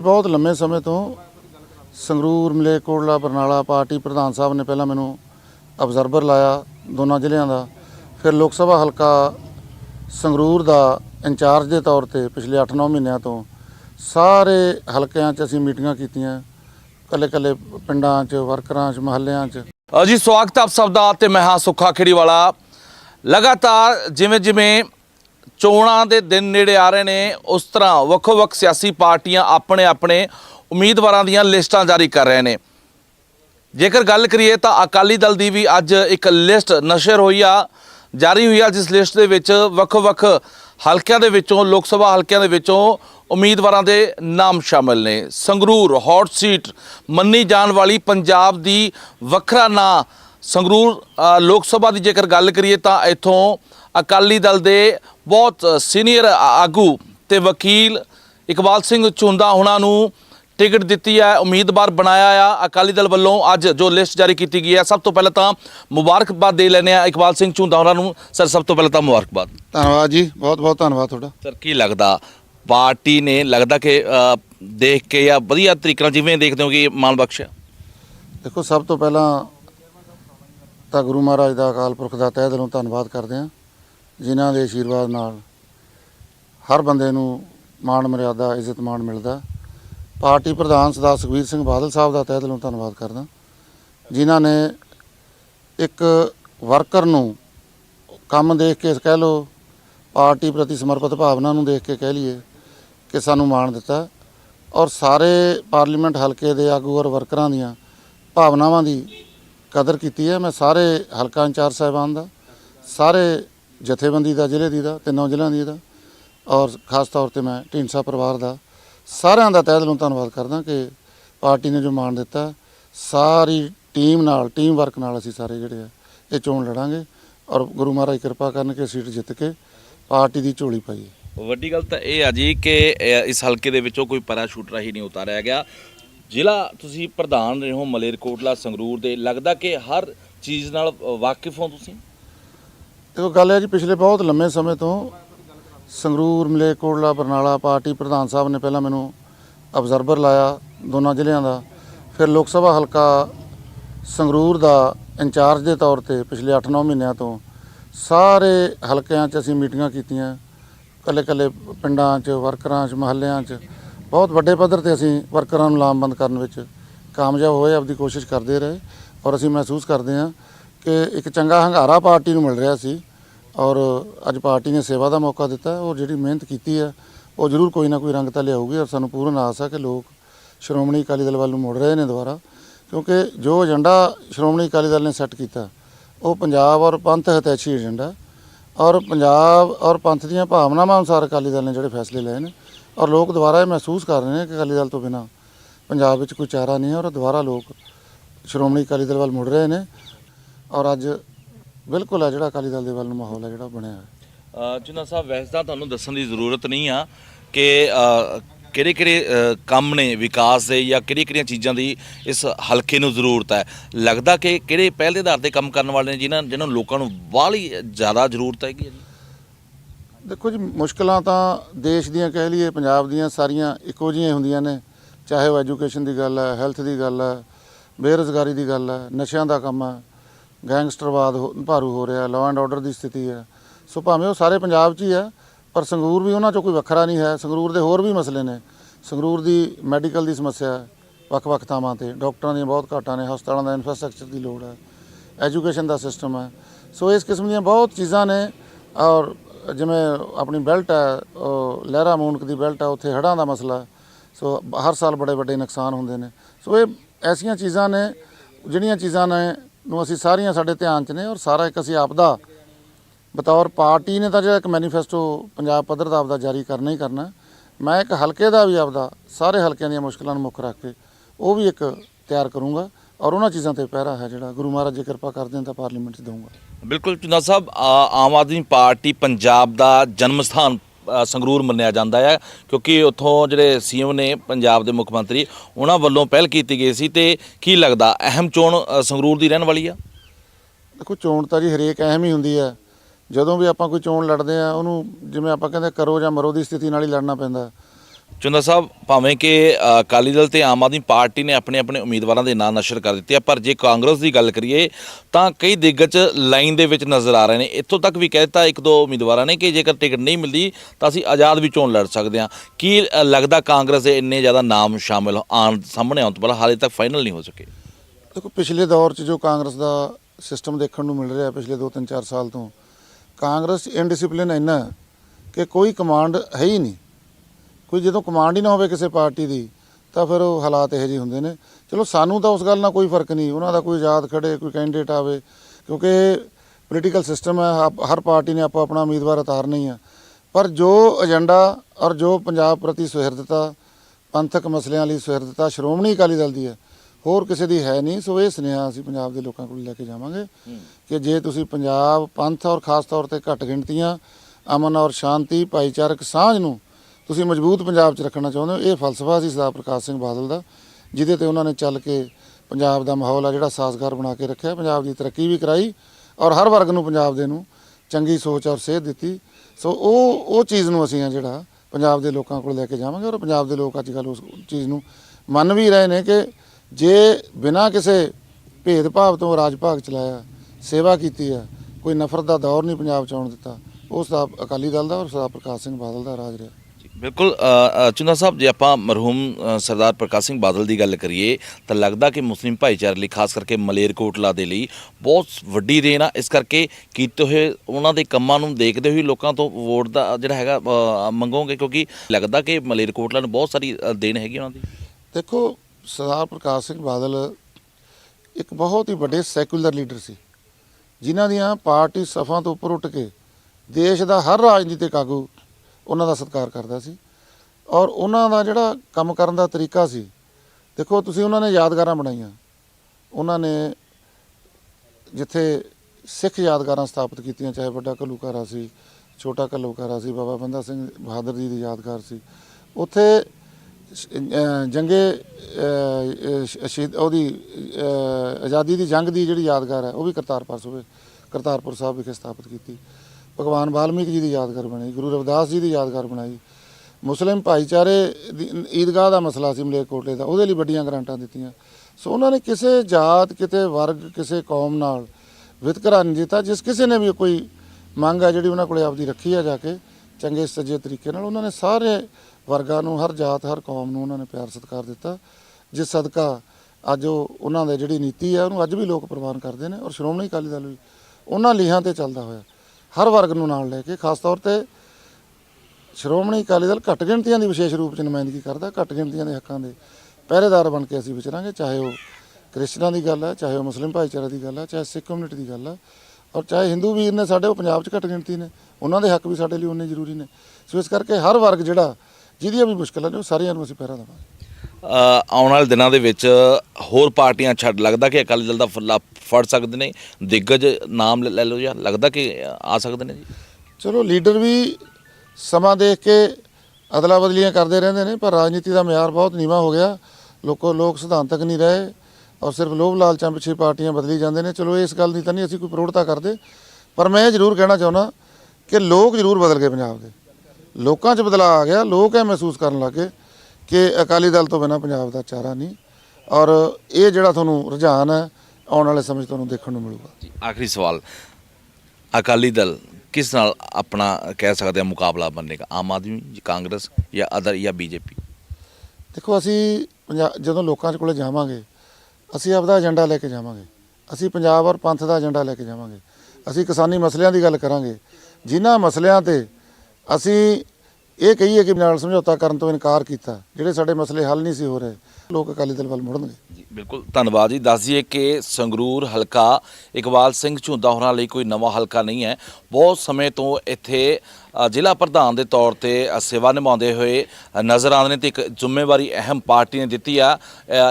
ਬਹੁਤ ਲੰਮੇ ਸਮੇਂ ਤੋਂ ਸੰਗਰੂਰ ਮਲੇਕੋਟਲਾ ਬਰਨਾਲਾ ਪਾਰਟੀ ਪ੍ਰਧਾਨ ਸਾਹਿਬ ਨੇ ਪਹਿਲਾਂ ਮੈਨੂੰ ਅਬਜ਼ਰਵਰ ਲਾਇਆ ਦੋਨਾਂ ਜ਼ਿਲ੍ਹਿਆਂ ਦਾ। ਫਿਰ ਲੋਕ ਸਭਾ ਹਲਕਾ ਸੰਗਰੂਰ ਦਾ ਇੰਚਾਰਜ ਦੇ ਤੌਰ ਤੇ ਪਿਛਲੇ 8-9 ਮਹੀਨਿਆਂ ਤੋਂ ਸਾਰੇ ਹਲਕਿਆਂ 'ਚ ਅਸੀਂ ਮੀਟਿੰਗਾਂ ਕੀਤੀਆਂ। ਕੱਲੇ-ਕੱਲੇ ਪਿੰਡਾਂ 'ਚ ਵਰਕਰਾਂ 'ਚ ਮਹੱਲਿਆਂ 'ਚ। ਅ, ਜੀ ਸਵਾਗਤ ਆਪ ਸਭ ਦਾ ਤੇ ਮੈਂ ਹਾਂ ਸੁੱਖਾ ਖੇੜੀਵਾਲਾ। ਲਗਾਤਾਰ ਜਿਵੇਂ ਜਿਵੇਂ ਚੋਣਾਂ ਦੇ ਦਿਨ ਨੇੜੇ ਆ ਰਹੇ ਨੇ। ਉਸ ਤਰ੍ਹਾਂ ਵੱਖੋ-ਵੱਖ ਸਿਆਸੀ ਪਾਰਟੀਆਂ ਆਪਣੇ ਆਪਣੇ ਉਮੀਦਵਾਰਾਂ ਦੀਆਂ ਲਿਸਟਾਂ ਜਾਰੀ ਕਰ ਰਹੇ ਨੇ। ਜੇਕਰ ਗੱਲ ਕਰੀਏ ਤਾਂ ਅਕਾਲੀ ਦਲ ਦੀ ਵੀ ਅੱਜ ਇੱਕ ਲਿਸਟ ਨਸ਼ਰ ਹੋਈ ਆ, ਜਾਰੀ ਹੋਈ ਆ, ਜਿਸ ਲਿਸਟ ਦੇ ਵਿੱਚ ਵੱਖ-ਵੱਖ ਹਲਕਿਆਂ ਦੇ ਵਿੱਚੋਂ, ਲੋਕ ਸਭਾ ਹਲਕਿਆਂ ਦੇ ਵਿੱਚੋਂ ਉਮੀਦਵਾਰਾਂ ਦੇ ਨਾਮ ਸ਼ਾਮਲ ਨੇ। ਸੰਗਰੂਰ ਹੌਟ ਸੀਟ ਮੰਨੀ ਜਾਣ ਵਾਲੀ ਪੰਜਾਬ ਦੀ ਵੱਖਰਾ ਨਾਂ ਸੰਗਰੂਰ ਲੋਕ ਸਭਾ ਦੀ ਜੇਕਰ ਗੱਲ ਕਰੀਏ ਤਾਂ ਇੱਥੋਂ ਅਕਾਲੀ ਦਲ ਦੇ ਬਹੁਤ ਸੀਨੀਅਰ ਆਗੂ ਤੇ ਵਕੀਲ ਇਕਬਾਲ ਸਿੰਘ ਝੁੰਦਾ ਹੁਣਾਂ ਨੂੰ ਟਿਕਟ ਦਿੱਤੀ ਹੈ ਉਮੀਦਵਾਰ ਬਣਾਇਆ ਆ। ਅਕਾਲੀ ਦਲ ਵੱਲੋਂ ਅੱਜ ਜੋ ਲਿਸਟ ਜਾਰੀ ਕੀਤੀ ਗਈ ਹੈ ਸਭ ਤੋਂ ਪਹਿਲਾਂ ਤਾਂ ਮੁਬਾਰਕਬਾਦ ਦੇ ਲੈਣੇ ਆ ਇਕਬਾਲ ਸਿੰਘ ਝੁੰਦਾ ਹੋਰਾਂ ਨੂੰ। ਸਰ ਸਭ ਤੋਂ ਪਹਿਲਾਂ ਤਾਂ ਮੁਬਾਰਕਬਾਦ। ਧੰਨਵਾਦ ਜੀ ਬਹੁਤ-ਬਹੁਤ ਧੰਨਵਾਦ ਤੁਹਾਡਾ। ਸਰ ਕੀ ਲੱਗਦਾ? ਪਾਰਟੀ ਨੇ ਲੱਗਦਾ ਕਿ ਦੇਖ ਕੇ ਜਾਂ ਵਧੀਆ ਤਰੀਕੇ ਨਾਲ ਜਿਵੇਂ ਦੇਖਦੇ ਹੋ ਕਿ ਮਾਨ ਬਖਸ਼ਿਆ ਦੇਖੋ ਸਭ ਤੋਂ ਪਹਿਲਾਂ ਤਾਂ ਗੁਰੂ ਮਹਾਰਾਜ ਦਾ ਅਕਾਲ ਪੁਰਖ ਦਾ ਤਹਿ ਦਿਲੋਂ ਧੰਨਵਾਦ ਕਰਦੇ ਹਾਂ। ਜਿਨ੍ਹਾਂ ਦੇ ਆਸ਼ੀਰਵਾਦ ਨਾਲ ਹਰ ਬੰਦੇ ਨੂੰ ਮਾਣ ਮਰਿਆਦਾ, ਇੱਜ਼ਤ ਮਾਣ ਮਿਲਦਾ। ਪਾਰਟੀ ਪ੍ਰਧਾਨ ਸਰਦਾਰ ਸੁਖਬੀਰ ਸਿੰਘ ਬਾਦਲ ਸਾਹਿਬ ਦਾ ਤਹਿ ਦਿਲੋਂ ਧੰਨਵਾਦ ਕਰਦਾ। ਜਿਨ੍ਹਾਂ ਨੇ ਇੱਕ ਵਰਕਰ ਨੂੰ ਕੰਮ ਦੇਖ ਕੇ ਕਹਿ ਲੋ ਪਾਰਟੀ ਪ੍ਰਤੀ ਸਮਰਪਿਤ ਭਾਵਨਾ ਨੂੰ ਦੇਖ ਕੇ ਕਹਿ ਲਈਏ ਕਿ ਸਾਨੂੰ ਮਾਣ ਦਿੱਤਾ। ਔਰ ਸਾਰੇ ਪਾਰਲੀਮੈਂਟ ਹਲਕੇ ਦੇ ਆਗੂ ਔਰ ਵਰਕਰਾਂ ਦੀਆਂ ਭਾਵਨਾਵਾਂ ਦੀ ਕਦਰ ਕੀਤੀ ਹੈ। ਮੈਂ ਸਾਰੇ ਹਲਕਾ ਇੰਚਾਰਜ ਸਾਹਿਬਾਨ ਦਾ, ਸਾਰੇ ਜਥੇਬੰਦੀ ਦਾ ਜ਼ਿਲ੍ਹੇ ਦੀ ਦਾ ਤਿੰਨੋਂ ਜ਼ਿਲ੍ਹਿਆਂ ਦੀ ਦਾ। ਔਰ ਖਾਸ ਤੌਰ ਤੇ ਮੈਂ ਢੀਂਡਸਾ ਪਰਿਵਾਰ ਦਾ। ਸਾਰਿਆਂ ਦਾ ਤਹਿ ਦਿਲੋਂ ਧੰਨਵਾਦ ਕਰਦਾ ਕਿ ਪਾਰਟੀ ਨੇ ਜੋ ਮਾਣ ਦਿੱਤਾ ਸਾਰੀ ਟੀਮ ਨਾਲ ਟੀਮ ਵਰਕ ਨਾਲ ਅਸੀਂ ਸਾਰੇ ਜਿਹੜੇ ਆ ਇਹ ਚੋਣ ਲੜਾਂਗੇ। ਔਰ ਗੁਰੂ ਮਹਾਰਾਜ ਕਿਰਪਾ ਕਰਨ ਕਿ ਸੀਟ ਜਿੱਤ ਕੇ ਪਾਰਟੀ ਦੀ ਝੋਲੀ ਪਾਈਏ ਵੱਡੀ ਗੱਲ ਤਾਂ ਇਹ ਆ ਜੀ ਕਿ ਇਸ ਹਲਕੇ ਦੇ ਵਿੱਚੋਂ ਕੋਈ ਪੈਰਾਸ਼ੂਟਰ ਹੀ ਨਹੀਂ ਉਤਾਰਿਆ ਗਿਆ। ਜ਼ਿਲ੍ਹਾ ਤੁਸੀਂ ਪ੍ਰਧਾਨ ਰਹੇ ਹੋ ਮਲੇਰਕੋਟਲਾ ਸੰਗਰੂਰ ਦੇ। ਲੱਗਦਾ ਕਿ ਹਰ ਚੀਜ਼ ਨਾਲ ਅ, ਵਾਕਿਫ ਹੋ ਤੁਸੀਂ? ਦੇਖੋ, ਗੱਲ ਹੈ ਜੀ, ਪਿਛਲੇ ਬਹੁਤ ਲੰਮੇ ਸਮੇਂ ਤੋਂ ਸੰਗਰੂਰ ਮਲੇਕੋਟਲਾ ਬਰਨਾਲਾ ਪਾਰਟੀ ਪ੍ਰਧਾਨ ਸਾਹਿਬ ਨੇ ਪਹਿਲਾਂ ਮੈਨੂੰ ਅਬਜ਼ਰਵਰ ਲਾਇਆ ਦੋਨਾਂ ਜ਼ਿਲ੍ਹਿਆਂ ਦਾ। ਫਿਰ ਲੋਕ ਸਭਾ ਹਲਕਾ ਸੰਗਰੂਰ ਦਾ ਇੰਚਾਰਜ ਦੇ ਤੌਰ ਤੇ ਪਿਛਲੇ 8-9 ਮਹੀਨਿਆਂ ਤੋਂ ਸਾਰੇ ਹਲਕਿਆਂ 'ਚ ਅਸੀਂ ਮੀਟਿੰਗਾਂ ਕੀਤੀਆਂ। ਕੱਲੇ-ਕੱਲੇ ਪਿੰਡਾਂ 'ਚ, ਵਰਕਰਾਂ 'ਚ, ਮਹੱਲਿਆਂ 'ਚ। ਬਹੁਤ ਵੱਡੇ ਪੱਧਰ ਤੇ ਅਸੀਂ ਵਰਕਰਾਂ ਨੂੰ ਲਾਮਬੰਦ ਕਰਨ ਵਿੱਚ ਕਾਮਯਾਬ ਹੋਏ, ਆਪਦੀ ਕੋਸ਼ਿਸ਼ ਕਰਦੇ ਰਹੇ ਔਰ ਅਸੀਂ ਮਹਿਸੂਸ ਕਰਦੇ ਹਾਂ ਕਿ ਇੱਕ ਚੰਗਾ ਹੰਗਾਰਾ ਪਾਰਟੀ ਨੂੰ ਮਿਲ ਰਿਹਾ ਸੀ ਔਰ ਅੱਜ ਪਾਰਟੀ ਨੇ ਸੇਵਾ ਦਾ ਮੌਕਾ ਦਿੱਤਾ ਔਰ ਜਿਹੜੀ ਮਿਹਨਤ ਕੀਤੀ ਹੈ, ਉਹ ਜ਼ਰੂਰ ਕੋਈ ਨਾ ਕੋਈ ਰੰਗ ਤਾਂ ਲਿਆਊਗੀ ਔਰ ਸਾਨੂੰ ਪੂਰਨ ਆਸ ਹੈ ਕਿ ਲੋਕ ਸ਼੍ਰੋਮਣੀ ਅਕਾਲੀ ਦਲ ਵੱਲ ਨੂੰ ਮੁੜ ਰਹੇ ਨੇ ਦੁਬਾਰਾ। ਕਿਉਂਕਿ ਜੋ ਏਜੰਡਾ ਸ਼੍ਰੋਮਣੀ ਅਕਾਲੀ ਦਲ ਨੇ ਸੈੱਟ ਕੀਤਾ, ਉਹ ਪੰਜਾਬ ਔਰ ਪੰਥ ਹਿਤੈਸ਼ੀ ਏਜੰਡਾ ਔਰ ਪੰਜਾਬ ਔਰ ਪੰਥ ਦੀਆਂ ਭਾਵਨਾਵਾਂ ਅਨੁਸਾਰ ਅਕਾਲੀ ਦਲ ਨੇ ਜਿਹੜੇ ਫੈਸਲੇ ਲਏ ਨੇ ਔਰ ਲੋਕ ਦੁਬਾਰਾ ਇਹ ਮਹਿਸੂਸ ਕਰ ਰਹੇ ਨੇ ਕਿ ਅਕਾਲੀ ਦਲ ਤੋਂ ਬਿਨਾ ਪੰਜਾਬ ਵਿੱਚ ਕੋਈ ਚਾਰਾ ਨਹੀਂ ਹੈ ਔਰ ਦੁਬਾਰਾ ਲੋਕ ਸ਼੍ਰੋਮਣੀ ਅਕਾਲੀ ਦਲ ਵੱਲ ਮੁੜ ਰਹੇ ਨੇ ਔਰ ਅੱਜ ਬਿਲਕੁਲ ਹੈ ਜਿਹੜਾ ਅਕਾਲੀ ਦਲ ਦੇ ਵੱਲ ਨੂੰ ਮਾਹੌਲ ਹੈ ਜਿਹੜਾ ਬਣਿਆ ਹੈ ਜੁਨਾ ਸਾਹਿਬ ਵੈਸੇ ਤਾਂ ਤੁਹਾਨੂੰ ਦੱਸਣ ਦੀ ਜ਼ਰੂਰਤ ਨਹੀਂ ਆ ਕਿ ਕਿਹੜੇ ਕਿਹੜੇ ਕੰਮ ਨੇ ਵਿਕਾਸ ਦੇ ਜਾਂ ਕਿਹੜੀ ਕਿਹੜੀਆਂ ਚੀਜ਼ਾਂ ਦੀ ਇਸ ਹਲਕੇ ਨੂੰ ਜ਼ਰੂਰਤ ਹੈ? ਲੱਗਦਾ ਕਿ ਕਿਹੜੇ ਪਹਿਲ ਦੇ ਆਧਾਰ ਤੇ ਕੰਮ ਕਰਨ ਵਾਲੇ ਨੇ ਜਿਨ੍ਹਾਂ ਜਿਨ੍ਹਾਂ ਨੂੰ ਲੋਕਾਂ ਨੂੰ ਬਾਹਲੀ ਜ਼ਿਆਦਾ ਜ਼ਰੂਰਤ ਹੈਗੀ ਹੈ ਜੀ? ਦੇਖੋ ਜੀ ਮੁਸ਼ਕਲਾਂ ਤਾਂ ਦੇਸ਼ ਦੀਆਂ ਕਹਿ ਲਈਏ ਪੰਜਾਬ ਦੀਆਂ ਸਾਰੀਆਂ ਇੱਕੋ ਜਿਹੀਆਂ ਹੁੰਦੀਆਂ ਨੇ। ਚਾਹੇ ਉਹ ਐਜੂਕੇਸ਼ਨ ਦੀ ਗੱਲ ਹੈ ਹੈਲਥ ਦੀ ਗੱਲ ਹੈ ਬੇਰੁਜ਼ਗਾਰੀ ਦੀ ਗੱਲ ਹੈ ਨਸ਼ਿਆਂ ਦਾ ਕੰਮ ਹੈ। ਗੈਂਗਸਟਰਵਾਦ ਹੋ- ਭਾਰੂ ਹੋ ਰਿਹਾ ਲਾਅ ਐਂਡ ਆਰਡਰ ਦੀ ਸਥਿਤੀ ਹੈ। ਸੋ ਭਾਵੇਂ ਉਹ ਸਾਰੇ ਪੰਜਾਬ 'ਚ ਹੀ ਹੈ, ਪਰ ਸੰਗਰੂਰ ਵੀ ਉਹਨਾਂ 'ਚੋਂ ਕੋਈ ਵੱਖਰਾ ਨਹੀਂ ਹੈ। ਸੰਗਰੂਰ ਦੇ ਹੋਰ ਵੀ ਮਸਲੇ ਨੇ। ਸੰਗਰੂਰ ਦੀ ਮੈਡੀਕਲ ਦੀ ਸਮੱਸਿਆ ਹੈ, ਵੱਖ-ਵੱਖ ਥਾਵਾਂ ਤੇ। ਡਾਕਟਰਾਂ ਦੀਆਂ ਬਹੁਤ ਘਾਟਾਂ ਨੇ, ਹਸਪਤਾਲਾਂ ਦਾ ਇਨਫਰਾਸਟ੍ਰਕਚਰ ਦੀ ਲੋੜ ਹੈ ਐਜੂਕੇਸ਼ਨ ਦਾ ਸਿਸਟਮ ਹੈ। ਸੋ ਇਸ ਕਿਸਮ ਦੀਆਂ ਬਹੁਤ ਚੀਜ਼ਾਂ ਨੇ ਔਰ ਜਿਵੇਂ ਆਪਣੀ ਬੈਲਟ ਹੈ, ਉਹ ਲਹਿਰਾ ਮੂਨਕ ਦੀ ਬੈਲਟ ਹੈ, ਉੱਥੇ ਹੜ੍ਹਾਂ ਦਾ ਮਸਲਾ ਹੈ। ਸੋ ਹਰ ਸਾਲ ਬੜੇ ਵੱਡੇ ਨੁਕਸਾਨ ਹੁੰਦੇ ਨੇ। ਸੋ ਇਹ ਐਸੀਆਂ ਚੀਜ਼ਾਂ ਨੇ, ਜਿਹੜੀਆਂ ਚੀਜ਼ਾਂ ਨੇ ਨੂੰ ਅਸੀਂ ਸਾਰੀਆਂ ਸਾਡੇ ਧਿਆਨ 'ਚ ਨੇ ਔਰ ਸਾਰਾ ਇੱਕ ਅਸੀਂ ਆਪਦਾ ਬਤੌਰ ਪਾਰਟੀ ਨੇ ਤਾਂ ਜਿਹੜਾ ਇੱਕ ਮੈਨੀਫੈਸਟੋ ਪੰਜਾਬ ਪੱਧਰ ਦਾ ਆਪਦਾ ਜਾਰੀ ਕਰਨਾ ਹੀ ਕਰਨਾ। ਮੈਂ ਇੱਕ ਹਲਕੇ ਦਾ ਵੀ ਆਪਦਾ, ਸਾਰੇ ਹਲਕਿਆਂ ਦੀਆਂ ਮੁਸ਼ਕਲਾਂ ਨੂੰ ਮੁੱਖ ਰੱਖ ਕੇ ਉਹ ਵੀ ਇੱਕ ਤਿਆਰ ਕਰੂੰਗਾ ਔਰ ਉਹਨਾਂ ਚੀਜ਼ਾਂ ਤੇ ਪਹਿਰਾ ਹੈ ਜਿਹੜਾ। ਗੁਰੂ ਮਹਾਰਾਜ ਜੇ ਕਿਰਪਾ ਕਰਦੇ ਨੇ ਤਾਂ ਪਾਰਲੀਮੈਂਟ 'ਚ ਦਊਂਗਾ। ਬਿਲਕੁਲ ਚੁਨਾ ਸਾਹਿਬ ਆਮ ਆਦਮੀ ਪਾਰਟੀ ਪੰਜਾਬ ਦਾ ਜਨਮ ਸਥਾਨ ਸੰਗਰੂਰ ਮੰਨਿਆ ਜਾਂਦਾ ਹੈ ਕਿਉਂਕਿ ਉੱਥੋਂ ਜਿਹੜੇ ਸੀਐਮ ਨੇ ਪੰਜਾਬ ਦੇ ਮੁੱਖ ਮੰਤਰੀ ਉਹਨਾਂ ਵੱਲੋਂ ਪਹਿਲ ਕੀਤੀ ਗਈ ਸੀ ਤੇ ਕੀ ਲੱਗਦਾ ਅਹਿਮ ਚੋਣ ਅ, ਸੰਗਰੂਰ ਦੀ ਰਹਿਣ ਵਾਲੀ ਆ? ਦੇਖੋ ਚੋਣ ਤਾਂ ਜੀ ਹਰੇਕ ਅਹਿਮ ਹੀ ਹੁੰਦੀ ਹੈ। ਜਦੋਂ ਵੀ ਆਪਾਂ ਕੋਈ ਚੋਣ ਲੜਦੇ ਆ ਉਹਨੂੰ ਜਿਵੇਂ ਆਪਾਂ ਕਹਿੰਦੇ ਕਰੋ ਜਾਂ ਮਰੋ ਦੀ ਸਥਿਤੀ ਨਾਲ ਹੀ ਲੜਨਾ ਪੈਂਦਾ। ਚੁੰਦਾ ਸਾਹਿਬ, ਭਾਵੇਂ ਕਿ ਅਕਾਲੀ ਦਲ ਤੇ ਆਮ ਆਦਮੀ ਪਾਰਟੀ ਨੇ ਆਪਣੇ ਆਪਣੇ ਉਮੀਦਵਾਰਾਂ ਦੇ ਨਾਂ ਨਸ਼ਰ ਕਰ ਦਿੱਤੇ ਆ, ਪਰ ਜੇ ਕਾਂਗਰਸ ਦੀ ਗੱਲ ਕਰੀਏ, ਤਾਂ ਕਈ ਦਿੱਗਜ ਲਾਈਨ ਦੇ ਵਿੱਚ ਨਜ਼ਰ ਆ ਰਹੇ ਨੇ। ਇੱਥੋਂ ਤੱਕ ਵੀ ਕਹਿ ਦਿੱਤਾ ਇੱਕ ਦੋ ਉਮੀਦਵਾਰਾਂ ਨੇ ਕਿ ਜੇਕਰ ਟਿਕਟ ਨਹੀਂ ਮਿਲਦੀ, ਤਾਂ ਅਸੀਂ ਆਜ਼ਾਦ ਵੀ ਚੋਣ ਲੜ ਸਕਦੇ ਹਾਂ। ਕੀ ਲੱਗਦਾ ਕਾਂਗਰਸ ਦੇ ਇੰਨੇ ਜ਼ਿਆਦਾ ਨਾਮ ਸ਼ਾਮਿਲ ਆਉਣ ਸਾਹਮਣੇ ਆਉਣ ਤੋਂ ਪਹਿਲਾਂ ਹਾਲੇ ਤੱਕ ਫਾਈਨਲ ਨਹੀਂ ਹੋ ਸਕੇ? ਦੇਖੋ, ਪਿਛਲੇ ਦੌਰ 'ਚ ਜੋ ਕਾਂਗਰਸ ਦਾ ਸਿਸਟਮ ਦੇਖਣ ਨੂੰ ਮਿਲ ਰਿਹਾ ਪਿਛਲੇ 2-3-4 ਸਾਲ ਤੋਂ, ਕਾਂਗਰਸ ਇਨਡਿਸਪਲਿਨ ਇੰਨਾ ਕਿ ਕੋਈ ਕਮਾਂਡ ਹੈ ਹੀ ਨਹੀਂ। ਕੋਈ ਜਦੋਂ ਕਮਾਂਡ ਹੀ ਨਾ ਹੋਵੇ ਕਿਸੇ ਪਾਰਟੀ ਦੀ ਤਾਂ ਫਿਰ ਉਹ ਹਾਲਾਤ ਇਹੋ ਜਿਹੇ ਹੁੰਦੇ ਨੇ। ਚਲੋ ਸਾਨੂੰ ਤਾਂ ਉਸ ਗੱਲ ਨਾਲ ਕੋਈ ਫ਼ਰਕ ਨਹੀਂ ਉਹਨਾਂ ਦਾ ਕੋਈ ਆਜ਼ਾਦ ਖੜੇ ਕੋਈ ਕੈਂਡੀਡੇਟ ਆਵੇ ਕਿਉਂਕਿ ਪੋਲੀਟੀਕਲ ਸਿਸਟਮ ਹੈ ਹਰ ਪਾਰਟੀ ਨੇ ਆਪੋ ਆਪਣਾ ਉਮੀਦਵਾਰ ਉਤਾਰਨਾ ਹੀ ਆ। ਪਰ ਜੋ ਏਜੰਡਾ ਔਰ ਜੋ ਪੰਜਾਬ ਪ੍ਰਤੀ ਸੁਹਿਰਦਤਾ ਪੰਥਕ ਮਸਲਿਆਂ ਲਈ ਸੁਹਿਰਦਤਾ ਸ਼੍ਰੋਮਣੀ ਅਕਾਲੀ ਦਲ ਦੀ ਹੈ ਹੋਰ ਕਿਸੇ ਦੀ ਹੈ ਨਹੀਂ। ਸੋ ਇਹ ਸੁਨੇਹਾ ਅਸੀਂ ਪੰਜਾਬ ਦੇ ਲੋਕਾਂ ਕੋਲ ਲੈ ਕੇ ਜਾਵਾਂਗੇ ਕਿ ਜੇ ਤੁਸੀਂ ਪੰਜਾਬ ਪੰਥ ਔਰ ਖਾਸ ਤੌਰ ਤੇ ਘੱਟ ਗਿਣਤੀਆਂ ਅਮਨ ਔਰ ਸ਼ਾਂਤੀ ਭਾਈਚਾਰਕ ਸਾਂਝ ਨੂੰ ਤੁਸੀਂ ਮਜ਼ਬੂਤ ਪੰਜਾਬ 'ਚ ਰੱਖਣਾ ਚਾਹੁੰਦੇ ਹੋ, ਇਹ ਫਲਸਫਾ ਸੀ ਸਰਦਾਰ ਪ੍ਰਕਾਸ਼ ਸਿੰਘ ਬਾਦਲ ਦਾ, ਜਿਹਦੇ ਤੇ ਉਹਨਾਂ ਨੇ ਚੱਲ ਕੇ ਪੰਜਾਬ ਦਾ ਮਾਹੌਲ ਆ ਜਿਹੜਾ ਸਾਜ਼ਗਾਰ ਬਣਾ ਕੇ ਰੱਖਿਆ, ਪੰਜਾਬ ਦੀ ਤਰੱਕੀ ਵੀ ਕਰਾਈ ਔਰ ਹਰ ਵਰਗ ਨੂੰ ਪੰਜਾਬ ਦੇ ਨੂੰ ਚੰਗੀ ਸੋਚ ਔਰ ਸੇਧ ਦਿੱਤੀ। ਸੋ ਉਹ ਉਹ ਚੀਜ਼ ਨੂੰ ਅਸੀਂ ਆ ਜਿਹੜਾ ਪੰਜਾਬ ਦੇ ਲੋਕਾਂ ਕੋਲ ਲੈ ਕੇ ਜਾਵਾਂਗੇ ਔਰ ਪੰਜਾਬ ਦੇ ਲੋਕ ਅੱਜ ਕੱਲ੍ਹ ਉਸ ਚੀਜ਼ ਨੂੰ ਮੰਨ ਵੀ ਰਹੇ ਨੇ ਕਿ ਜੇ ਬਿਨਾਂ ਕਿਸੇ ਭੇਦਭਾਵ ਤੋਂ ਰਾਜ ਭਾਗ ਚਲਾਇਆ, ਸੇਵਾ ਕੀਤੀ ਹੈ ਕੋਈ ਨਫ਼ਰਤ ਦਾ ਦੌਰ ਨਹੀਂ ਪੰਜਾਬ ਚ ਆਉਣ ਦਿੱਤਾ, ਉਸ ਦਾ ਅਕਾਲੀ ਦਲ ਦਾ ਔਰ ਸਰਦਾਰ ਪ੍ਰਕਾਸ਼ ਸਿੰਘ ਬਾਦਲ ਦਾ ਰਾਜ ਰਿਹਾ। ਬਿਲਕੁਲ ਚੁੰਨਾ ਸਾਹਿਬ, ਜੇ ਆਪਾਂ ਮਰਹੂਮ ਸਰਦਾਰ ਪ੍ਰਕਾਸ਼ ਸਿੰਘ ਬਾਦਲ ਦੀ ਗੱਲ ਕਰੀਏ, ਤਾਂ ਲੱਗਦਾ ਕਿ ਮੁਸਲਿਮ ਭਾਈਚਾਰੇ ਲਈ, ਖਾਸ ਕਰਕੇ ਮਲੇਰਕੋਟਲਾ ਦੇ ਲਈ, ਬਹੁਤ ਵੱਡੀ ਦੇਣ ਆ। ਇਸ ਕਰਕੇ ਕੀਤੇ ਹੋਏ, ਉਹਨਾਂ ਦੇ ਕੰਮਾਂ ਨੂੰ ਦੇਖਦੇ ਹੋਏ ਲੋਕਾਂ ਤੋਂ ਵੋਟ ਦਾ ਜਿਹੜਾ ਹੈਗਾ ਮੰਗੋਗੇ, ਕਿਉਂਕਿ ਲੱਗਦਾ ਕਿ ਮਲੇਰਕੋਟਲਾ ਨੂੰ ਬਹੁਤ ਸਾਰੀ ਦੇਣ ਹੈਗੀ ਉਹਨਾਂ ਦੀ। ਦੇਖੋ, ਸਰਦਾਰ ਪ੍ਰਕਾਸ਼ ਸਿੰਘ ਬਾਦਲ ਇੱਕ ਬਹੁਤ ਹੀ ਵੱਡੇ ਸੈਕੂਲਰ ਲੀਡਰ ਸੀ, ਜਿਨ੍ਹਾਂ ਦੀਆਂ ਪਾਰਟੀ ਸਫਾਂ ਤੋਂ ਉੱਪਰ ਉੱਠ ਕੇ ਦੇਸ਼ ਦਾ ਹਰ ਰਾਜਨੀਤਿਕ ਆਗੂ ਉਹਨਾਂ ਦਾ ਸਤਿਕਾਰ ਕਰਦਾ ਸੀ। ਔਰ ਉਹਨਾਂ ਦਾ ਜਿਹੜਾ ਕੰਮ ਕਰਨ ਦਾ ਤਰੀਕਾ ਸੀ, ਦੇਖੋ ਤੁਸੀਂ ਉਹਨਾਂ ਨੇ ਯਾਦਗਾਰਾਂ ਬਣਾਈਆਂ। ਉਹਨਾਂ ਨੇ ਜਿੱਥੇ ਸਿੱਖ ਯਾਦਗਾਰਾਂ ਸਥਾਪਿਤ ਕੀਤੀਆਂ, ਚਾਹੇ ਵੱਡਾ ਘੱਲੂਘਾਰਾ ਸੀ, ਛੋਟਾ ਘੱਲੂਘਾਰਾ ਸੀ, ਬਾਬਾ ਬੰਦਾ ਸਿੰਘ ਬਹਾਦਰ ਜੀ ਦੀ ਯਾਦਗਾਰ ਸੀ। ਉੱਥੇ ਜੰਗੇ ਸ਼ਹੀਦ, ਉਹਦੀ ਆਜ਼ਾਦੀ ਦੀ ਜੰਗ ਦੀ ਜਿਹੜੀ ਯਾਦਗਾਰ ਹੈ, ਉਹ ਵੀ ਕਰਤਾਰਪੁਰ ਸੂਬੇ ਕਰਤਾਰਪੁਰ ਸਾਹਿਬ ਵਿਖੇ ਸਥਾਪਿਤ ਕੀਤੀ। ਭਗਵਾਨ ਵਾਲਮੀਕ ਜੀ ਦੀ ਯਾਦਗਾਰ ਬਣਾਈ ਗੁਰੂ ਰਵਿਦਾਸ ਜੀ ਦੀ ਯਾਦਗਾਰ ਬਣਾਈ। ਮੁਸਲਿਮ ਭਾਈਚਾਰੇ ਦੀ ਈਦਗਾਹ ਦਾ ਮਸਲਾ ਸੀ ਮਲੇਰਕੋਟਲੇ ਦਾ, ਉਹਦੇ ਲਈ ਵੱਡੀਆਂ ਗ੍ਰਾਂਟਾਂ ਦਿੱਤੀਆਂ। ਸੋ ਉਹਨਾਂ ਨੇ ਕਿਸੇ ਜਾਤ ਕਿਤੇ ਵਰਗ, ਕਿਸੇ ਕੌਮ ਨਾਲ ਵਿਤਕਰਾ ਨਹੀਂ ਦਿੱਤਾ, ਜਿਸ ਕਿਸੇ ਨੇ ਵੀ ਕੋਈ ਮੰਗ ਹੈ ਜਿਹੜੀ ਉਹਨਾਂ ਕੋਲੇ ਆਪਦੀ ਰੱਖੀ ਆ ਜਾ ਕੇ, ਚੰਗੇ, ਸੱਜੇ ਤਰੀਕੇ ਨਾਲ ਉਹਨਾਂ ਨੇ ਸਾਰੇ ਵਰਗਾਂ ਨੂੰ, ਹਰ ਜਾਤ, ਹਰ ਕੌਮ ਨੂੰ ਉਹਨਾਂ ਨੇ ਪਿਆਰ ਸਤਿਕਾਰ ਦਿੱਤਾ, ਜਿਸ ਸਦਕਾ ਅੱਜ ਉਹ ਉਹਨਾਂ ਦੇ ਜਿਹੜੀ ਨੀਤੀ ਹੈ ਉਹਨੂੰ ਅੱਜ ਵੀ ਲੋਕ ਪ੍ਰਵਾਨ ਕਰਦੇ ਨੇ ਔਰ ਸ਼੍ਰੋਮਣੀ ਅਕਾਲੀ ਦਲ ਵੀ ਉਹਨਾਂ ਲੀਹਾਂ ਤੇ ਚੱਲਦਾ ਹੋਇਆ। ਹਰ ਵਰਗ ਨੂੰ ਨਾਲ ਲੈ ਕੇ, ਖਾਸ ਤੌਰ ਤੇ ਸ਼੍ਰੋਮਣੀ ਅਕਾਲੀ ਦਲ ਘੱਟ ਗਿਣਤੀਆਂ ਦੀ ਵਿਸ਼ੇਸ਼ ਰੂਪ ਚ ਨੁਮਾਇੰਦਗੀ ਕਰਦਾ, ਘੱਟ ਗਿਣਤੀਆਂ ਦੇ ਹੱਕਾਂ ਦੇ ਪਹਿਰੇਦਾਰ ਬਣ ਕੇ ਅਸੀਂ ਵਿਚਰਾਂਗੇ, ਚਾਹੇ ਉਹ ਕ੍ਰਿਸਚਨਾਂ ਦੀ ਗੱਲ ਹੈ ਚਾਹੇ ਉਹ ਮੁਸਲਿਮ ਭਾਈਚਾਰੇ ਦੀ ਗੱਲ ਹੈ ਚਾਹੇ ਸਿੱਖ ਕਮਿਊਨਿਟੀ ਦੀ ਗੱਲ ਹੈ ਔਰ ਚਾਹੇ ਹਿੰਦੂ ਵੀਰ ਨੇ ਸਾਡੇ, ਉਹ ਪੰਜਾਬ 'ਚ ਘੱਟ ਗਿਣਤੀ ਨੇ, ਉਹਨਾਂ ਦੇ ਹੱਕ ਵੀ ਸਾਡੇ ਲਈ ਉਨੇ ਜ਼ਰੂਰੀ ਨੇ। ਸੋ ਇਸ ਕਰਕੇ ਹਰ ਵਰਗ ਜਿਹੜਾ, ਜਿਹਦੀਆਂ ਵੀ ਮੁਸ਼ਕਲਾਂ ਨੇ, ਉਹ ਸਾਰਿਆਂ ਨੂੰ ਅਸੀਂ ਪਹਿਰਾ ਦੇਵਾਂਗੇ। ਆਉਣ ਵਾਲੇ ਦਿਨਾਂ ਦੇ ਵਿੱਚ ਹੋਰ ਪਾਰਟੀਆਂ ਛੱਡ, ਲੱਗਦਾ ਕਿ ਅਕਾਲੀ ਦਲ ਦਾ ਫੱਲਾ ਫੜ ਸਕਦੇ ਨੇ, ਦਿੱਗਜ ਨਾਮ ਲੈ ਲਓ ਜਾਂ ਲੱਗਦਾ ਕਿ ਆ ਸਕਦੇ ਨੇ ਜੀ? ਚਲੋ, ਲੀਡਰ ਵੀ ਸਮਾਂ ਦੇਖ ਕੇ ਅਦਲਾ ਬਦਲੀਆਂ ਕਰਦੇ ਰਹਿੰਦੇ ਨੇ, ਪਰ ਰਾਜਨੀਤੀ ਦਾ ਮਿਆਰ ਬਹੁਤ ਨੀਵਾਂ ਹੋ ਗਿਆ। ਲੋਕੋ, ਲੋਕ ਸਿਧਾਂਤਕ ਨਹੀਂ ਰਹੇ ਔਰ ਸਿਰਫ ਲੋਭ ਲਾਲਚਾਂ ਪਿੱਛੇ ਪਾਰਟੀਆਂ ਬਦਲੀ ਜਾਂਦੇ ਨੇ। ਚਲੋ, ਇਸ ਗੱਲ ਦੀ ਤਾਂ ਨਹੀਂ ਅਸੀਂ ਕੋਈ ਪ੍ਰੋੜਤਾ ਕਰਦੇ, ਪਰ ਮੈਂ ਇਹ ਜ਼ਰੂਰ ਕਹਿਣਾ ਚਾਹੁੰਦਾ ਕਿ ਲੋਕ ਜ਼ਰੂਰ ਬਦਲ ਗਏ ਪੰਜਾਬ ਦੇ। ਲੋਕਾਂ 'ਚ ਬਦਲਾਅ ਆ ਗਿਆ, ਲੋਕ ਇਹ ਮਹਿਸੂਸ ਕਰਨ ਲੱਗੇ ਕਿ ਅਕਾਲੀ ਦਲ ਤੋਂ ਬਿਨਾਂ ਪੰਜਾਬ ਦਾ ਚਾਰਾ ਨਹੀਂ ਔਰ ਇਹ ਜਿਹੜਾ ਤੁਹਾਨੂੰ ਰੁਝਾਨ ਹੈ ਆਉਣ ਵਾਲੇ ਸਮੇਂ 'ਚ ਤੁਹਾਨੂੰ ਦੇਖਣ ਨੂੰ ਮਿਲੂਗਾ। ਜੀ ਆਖਰੀ ਸਵਾਲ। ਅਕਾਲੀ ਦਲ ਕਿਸ ਨਾਲ ਆਪਣਾ ਕਹਿ ਸਕਦੇ ਆ ਮੁਕਾਬਲਾ ਬਣੇਗਾ? ਆਮ ਆਦਮੀ ਜਾਂ ਕਾਂਗਰਸ ਜਾਂ ਅਦਰ ਜਾਂ ਬੀਜੇਪੀ? ਦੇਖੋ ਅਸੀਂ ਜਦੋਂ ਲੋਕਾਂ ਦੇ ਕੋਲੇ ਜਾਵਾਂਗੇ ਅਸੀਂ ਆਪਦਾ ਏਜੰਡਾ ਲੈ ਕੇ ਜਾਵਾਂਗੇ। ਅਸੀਂ ਪੰਜਾਬ ਔਰ ਪੰਥ ਦਾ ਏਜੰਡਾ ਲੈ ਕੇ ਜਾਵਾਂਗੇ। ਅਸੀਂ ਕਿਸਾਨੀ ਮਸਲਿਆਂ ਦੀ ਗੱਲ ਕਰਾਂਗੇ। ਜਿਨ੍ਹਾਂ ਮਸਲਿਆਂ ਤੇ ਅਸੀਂ ਇਹ ਕਹੀਏ ਕਿ ਨਾਲ ਸਮਝੌਤਾ ਕਰਨ ਤੋਂ ਇਨਕਾਰ ਕੀਤਾ, ਜਿਹੜੇ ਸਾਡੇ ਮਸਲੇ ਹੱਲ ਨਹੀਂ ਸੀ ਹੋ ਰਹੇ, ਲੋਕ ਅਕਾਲੀ ਦਲ ਵੱਲ ਮੁੜਨਗੇ। ਜੀ, ਬਿਲਕੁਲ। ਧੰਨਵਾਦ ਜੀ। ਦੱਸ ਦਈਏ ਕਿ ਸੰਗਰੂਰ ਹਲਕਾ ਇਕਬਾਲ ਸਿੰਘ ਝੁੰਦਾ ਹੋਰਾਂ ਲਈ ਕੋਈ ਨਵਾਂ ਹਲਕਾ ਨਹੀਂ ਹੈ। ਬਹੁਤ ਸਮੇਂ ਤੋਂ ਇੱਥੇ ਜ਼ਿਲ੍ਹਾ ਪ੍ਰਧਾਨ ਦੇ ਤੌਰ ਤੇ ਸੇਵਾ ਨਿਭਾਉਂਦੇ ਹੋਏ ਨਜ਼ਰ ਆਉਂਦੇ ਨੇ ਤੇ ਇੱਕ ਜ਼ਿੰਮੇਵਾਰੀ ਅਹਿਮ ਪਾਰਟੀ ਨੇ ਦਿੱਤੀ ਆ।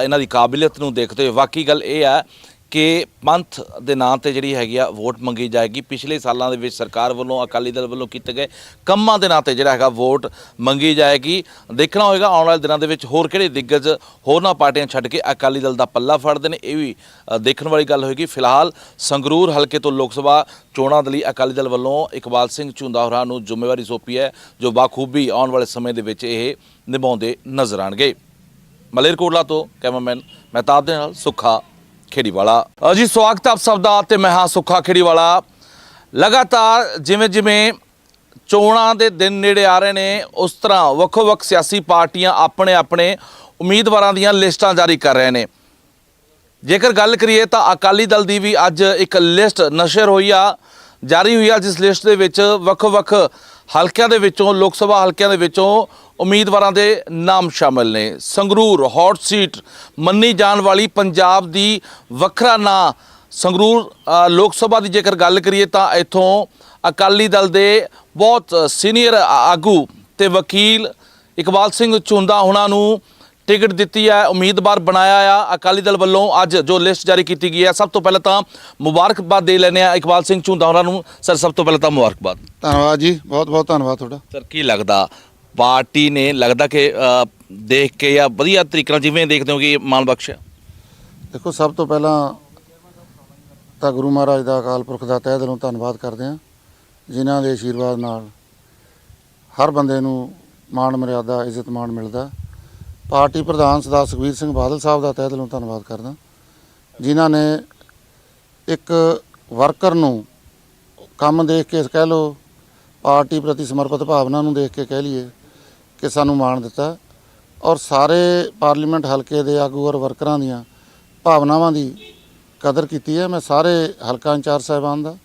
ਇਹਨਾਂ ਦੀ ਕਾਬਲੀਅਤ ਨੂੰ ਦੇਖਦੇ ਹੋਏ। ਵਾਕਈ ਗੱਲ ਇਹ ਆ ਕਿ ਪੰਥ ਦੇ ਨਾਂ ਤੇ ਜਿਹੜੀ ਹੈਗੀ ਆ ਵੋਟ ਮੰਗੀ ਜਾਏਗੀ। ਪਿਛਲੇ ਸਾਲਾਂ ਦੇ ਵਿੱਚ ਸਰਕਾਰ ਵੱਲੋਂ, ਅਕਾਲੀ ਦਲ ਵੱਲੋਂ ਕੀਤੇ ਗਏ ਕੰਮਾਂ ਦੇ ਨਾਂ ਤੇ ਜਿਹੜਾ ਹੈਗਾ ਵੋਟ ਮੰਗੀ ਜਾਏਗੀ। ਦੇਖਣਾ ਹੋਏਗਾ, ਆਉਣ ਵਾਲੇ ਦਿਨਾਂ ਦੇ ਵਿੱਚ ਹੋਰ ਕਿਹੜੇ ਦਿੱਗਜ ਹੋਰਨਾਂ ਪਾਰਟੀਆਂ ਛੱਡ ਕੇ ਅਕਾਲੀ ਦਲ ਦਾ ਪੱਲਾ ਫੜਦੇ ਨੇ, ਇਹ ਵੀ ਦੇਖਣ ਵਾਲੀ ਗੱਲ ਹੋਏਗੀ। ਫਿਲਹਾਲ ਸੰਗਰੂਰ ਹਲਕੇ ਤੋਂ ਲੋਕ ਸਭਾ ਚੋਣਾਂ ਦੇ ਲਈ ਅਕਾਲੀ ਦਲ ਵੱਲੋਂ ਇਕਬਾਲ ਸਿੰਘ ਝੁੰਦਾ ਹੋਰਾਂ ਨੂੰ ਜ਼ਿੰਮੇਵਾਰੀ ਸੌਂਪੀ ਹੈ, ਜੋ ਬਾਖੂਬੀ ਆਉਣ ਵਾਲੇ ਸਮੇਂ ਦੇ ਵਿੱਚ ਇਹ ਨਿਭਾਉਂਦੇ ਨਜ਼ਰ ਆਣਗੇ। ਮਲੇਰਕੋਟਲਾ ਤੋਂ ਕੈਮਰਾਮੈਨ ਮਹਿਤਾਬ ਦੇ ਨਾਲ ਸੁੱਖਾ ਖੇੜੀਵਾਲਾ। ਜੀ, ਸਵਾਗਤ ਆਪ ਸਭ ਦਾ ਤੇ ਮੈਂ ਹਾਂ ਸੁੱਖਾ ਖੇੜੀਵਾਲਾ। ਲਗਾਤਾਰ ਜਿਵੇਂ ਜਿਵੇਂ ਚੋਣਾਂ ਦੇ ਦਿਨ ਨੇੜੇ ਆ ਰਹੇ ਨੇ, ਉਸ ਤਰ੍ਹਾਂ ਵੱਖੋ-ਵੱਖ ਸਿਆਸੀ ਪਾਰਟੀਆਂ ਆਪਣੇ ਆਪਣੇ ਉਮੀਦਵਾਰਾਂ ਦੀਆਂ ਲਿਸਟਾਂ ਜਾਰੀ ਕਰ ਰਹੇ ਨੇ। ਜੇਕਰ ਗੱਲ ਕਰੀਏ ਤਾਂ ਅਕਾਲੀ ਦਲ ਦੀ ਵੀ ਅੱਜ ਇੱਕ ਲਿਸਟ ਨਸ਼ਰ ਹੋਈ ਆ। ਜਾਰੀ ਹੋਈ ਆ ਜਿਸ ਲਿਸਟ ਦੇ ਵਿੱਚ ਵੱਖ-ਵੱਖ ਹਲਕਿਆਂ ਦੇ ਵਿੱਚੋਂ, ਲੋਕ ਸਭਾ ਹਲਕਿਆਂ ਦੇ ਵਿੱਚੋਂ ਉਮੀਦਵਾਰਾਂ ਦੇ ਨਾਮ ਸ਼ਾਮਲ ਨੇ। ਸੰਗਰੂਰ ਹੌਟ ਸੀਟ ਮੰਨੀ ਜਾਣ ਵਾਲੀ ਪੰਜਾਬ ਦੀ ਵੱਖਰਾ ਨਾਂ। ਸੰਗਰੂਰ ਲੋਕ ਸਭਾ ਦੀ ਜੇਕਰ ਗੱਲ ਕਰੀਏ ਤਾਂ ਇੱਥੋਂ ਅਕਾਲੀ ਦਲ ਦੇ ਬਹੁਤ ਸੀਨੀਅਰ ਆਗੂ ਤੇ ਵਕੀਲ ਇਕਬਾਲ ਸਿੰਘ ਝੁੰਦਾ ਉਹਨਾਂ ਨੂੰ ਟਿਕਟ ਦਿੱਤੀ ਹੈ ਉਮੀਦਵਾਰ ਬਣਾਇਆ ਆ। ਅਕਾਲੀ ਦਲ ਵੱਲੋਂ ਅੱਜ ਜੋ ਲਿਸਟ ਜਾਰੀ ਕੀਤੀ ਗਈ ਹੈ ਸਭ ਤੋਂ ਪਹਿਲਾਂ ਤਾਂ ਮੁਬਾਰਕਬਾਦ ਦੇ ਲੈਣੇ ਆ ਇਕਬਾਲ ਸਿੰਘ ਝੁੰਦਾ ਹੋਰਾਂ ਨੂੰ। ਸਰ ਸਭ ਤੋਂ ਪਹਿਲਾਂ ਤਾਂ ਮੁਬਾਰਕਬਾਦ। ਧੰਨਵਾਦ ਜੀ ਬਹੁਤ ਬਹੁਤ ਧੰਨਵਾਦ ਤੁਹਾਡਾ। ਸਰ ਕੀ ਲੱਗਦਾ? ਪਾਰਟੀ ਨੇ ਲੱਗਦਾ ਕਿ ਦੇਖ ਕੇ ਜਾਂ ਵਧੀਆ ਤਰੀਕੇ ਨਾਲ ਜਿਵੇਂ ਦੇਖਦੇ ਹੋ ਕਿ ਮਾਨ ਬਖਸ਼ ਦੇਖੋ ਸਭ ਤੋਂ ਪਹਿਲਾਂ ਤਾਂ ਗੁਰੂ ਮਹਾਰਾਜ ਦਾ ਅਕਾਲ ਪੁਰਖ ਦਾ ਤਹਿ ਦਿਲੋਂ ਧੰਨਵਾਦ ਕਰਦੇ ਹਾਂ ਜਿਨ੍ਹਾਂ ਦੇ ਆਸ਼ੀਰਵਾਦ ਨਾਲ ਹਰ ਬੰਦੇ ਨੂੰ ਮਾਣ ਮਰਿਆਦਾ ਇੱਜ਼ਤ ਮਾਣ ਮਿਲਦਾ। ਪਾਰਟੀ ਪ੍ਰਧਾਨ ਸਰਦਾਰ ਸੁਖਬੀਰ ਸਿੰਘ ਬਾਦਲ ਸਾਹਿਬ ਦਾ ਤਹਿ ਦਿਲੋਂ ਧੰਨਵਾਦ ਕਰਦਾ। ਜਿਨ੍ਹਾਂ ਨੇ ਇੱਕ ਵਰਕਰ ਨੂੰ ਕੰਮ ਦੇਖ ਕੇ ਕਹਿ ਲੋ ਪਾਰਟੀ ਪ੍ਰਤੀ ਸਮਰਪਿਤ ਭਾਵਨਾ ਨੂੰ ਦੇਖ ਕੇ ਕਹਿ ਲਈਏ ਕਿ ਸਾਨੂੰ ਮਾਣ ਦਿੱਤਾ। ਔਰ ਸਾਰੇ ਪਾਰਲੀਮੈਂਟ ਹਲਕੇ ਦੇ ਆਗੂ ਔਰ ਵਰਕਰਾਂ ਦੀਆਂ ਭਾਵਨਾਵਾਂ ਦੀ ਕਦਰ ਕੀਤੀ ਹੈ। ਮੈਂ ਸਾਰੇ ਹਲਕਾ ਇੰਚਾਰਜ ਸਾਹਿਬਾਨ ਦਾ,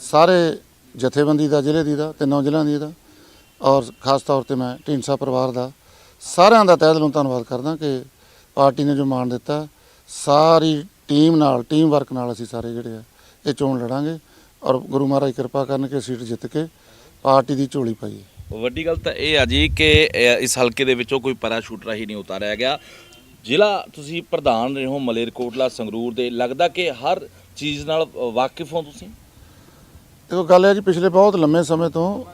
ਸਾਰੇ ਜਥੇਬੰਦੀ ਦਾ, ਜ਼ਿਲ੍ਹੇ ਦੀ ਦਾ, ਤਿੰਨੋਂ ਜ਼ਿਲ੍ਹਿਆਂ ਦੀ ਦਾ ਔਰ ਖਾਸ ਤੌਰ ਤੇ ਮੈਂ ਢੀਂਡਸਾ ਪਰਿਵਾਰ ਦਾ ਸਾਰਿਆਂ ਦਾ ਤਹਿ ਦਿਲੋਂ ਧੰਨਵਾਦ ਕਰਦਾ ਕਿ ਪਾਰਟੀ ਨੇ ਜੋ ਮਾਣ ਦਿੱਤਾ ਸਾਰੀ ਟੀਮ ਨਾਲ ਟੀਮ ਵਰਕ ਨਾਲ ਅਸੀਂ ਸਾਰੇ ਜਿਹੜੇ ਆ ਇਹ ਚੋਣ ਲੜਾਂਗੇ ਔਰ ਗੁਰੂ ਮਹਾਰਾਜ ਕਿਰਪਾ ਕਰਨ ਕਿ ਸੀਟ ਜਿੱਤ ਕੇ ਪਾਰਟੀ ਦੀ ਝੋਲੀ ਪਾਈਏ। ਵੱਡੀ ਗੱਲ ਤਾਂ ਇਹ ਆ ਜੀ ਕਿ ਇਸ ਹਲਕੇ ਦੇ ਵਿੱਚੋਂ ਕੋਈ ਪੈਰਾਸ਼ੂਟਰ ਹੀ ਨਹੀਂ ਉਤਾਰਿਆ ਗਿਆ। ਜ਼ਿਲ੍ਹਾ ਤੁਸੀਂ ਪ੍ਰਧਾਨ ਰਹੇ ਹੋ ਮਲੇਰਕੋਟਲਾ ਸੰਗਰੂਰ ਦੇ ਲੱਗਦਾ ਕਿ ਹਰ ਚੀਜ਼ ਨਾਲ ਵਾਕਿਫ ਹੋ ਤੁਸੀਂ? ਦੇਖੋ ਗੱਲ ਹੈ ਜੀ ਪਿਛਲੇ ਬਹੁਤ ਲੰਮੇ ਸਮੇਂ ਤੋਂ